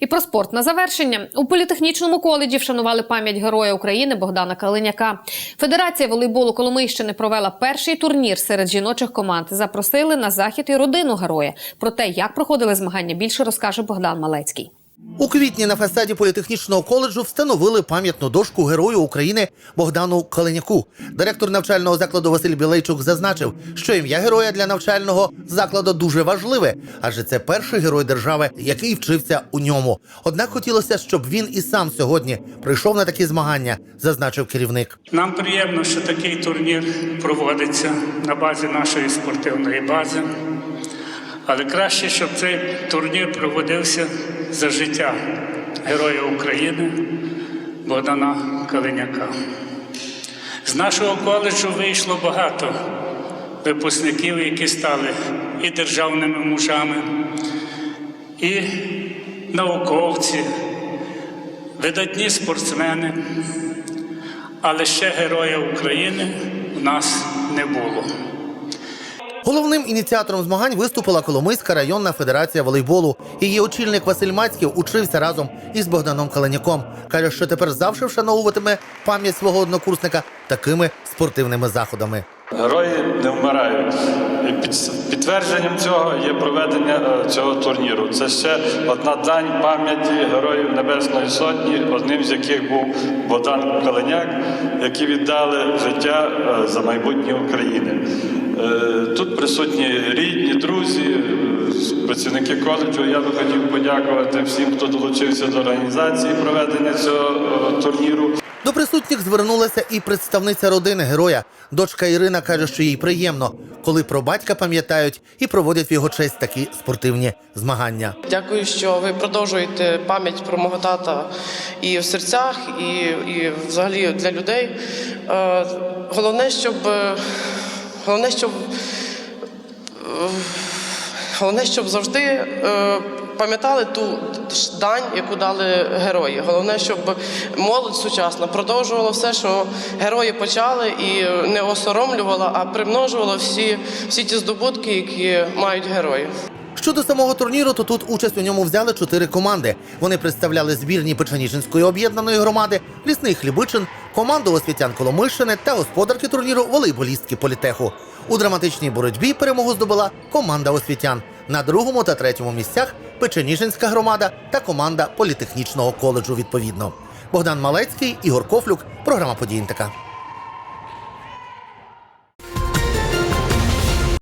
І про спорт на завершення у політехнічному коледжі вшанували пам'ять героя України Богдана Калиняка. Федерація волейболу Коломийщини провела перший турнір серед жіночих команд. Запросили на захід і родину героя. Про те, як проходили змагання, більше розкаже Богдан Малецький. У квітні на фасаді політехнічного коледжу встановили пам'ятну дошку Герою України Богдану Калиняку. Директор навчального закладу Василь Білейчук зазначив, що ім'я героя для навчального закладу дуже важливе, адже це перший герой держави, який вчився у ньому. Однак хотілося, щоб він і сам сьогодні прийшов на такі змагання, зазначив керівник. Нам приємно, що такий турнір проводиться на базі нашої спортивної бази. Але краще, щоб цей турнір проводився за життя Героя України Богдана Калиняка. З нашого коледжу вийшло багато випускників, які стали і державними мужами, і науковці, видатні спортсмени. Але ще Героя України в нас не було. Головним ініціатором змагань виступила Коломийська районна федерація волейболу. Її очільник Василь Мацьків учився разом із Богданом Каленяком. Каже, що тепер завжди вшановуватиме пам'ять свого однокурсника такими спортивними заходами. Герої не вмирають. Підтвердженням цього є проведення е, цього турніру. Це ще одна дань пам'яті героїв Небесної Сотні, одним з яких був Богдан Каленяк, які віддали життя е, за майбутнє України. Е, Тут присутні рідні, друзі, працівники коледжу. Я би хотів подякувати всім, хто долучився до організації проведення цього турніру. До присутніх звернулася і представниця родини героя. Дочка Ірина каже, що їй приємно, коли про батька пам'ятають і проводять в його честь такі спортивні змагання. Дякую, що ви продовжуєте пам'ять про мого тата і в серцях, і, і взагалі для людей. Е, головне, щоб головне, щоб е, головне, щоб завжди е, пам'ятали ту дань, яку дали герої. Головне, щоб молодь сучасна продовжувала все, що герої почали, і не осоромлювала, а примножувала всі, всі ті здобутки, які мають герої. Щодо самого турніру, то тут участь у ньому взяли чотири команди. Вони представляли збірні Печеніжинської об'єднаної громади, лісний Хлібичин, команду освітян Коломийщини та господарки турніру волейболістки політеху. У драматичній боротьбі перемогу здобула команда освітян. На другому та третьому місцях Печеніжинська громада та команда політехнічного коледжу. Відповідно, Богдан Малецький, Ігор Кофлюк, програма «Події НТК».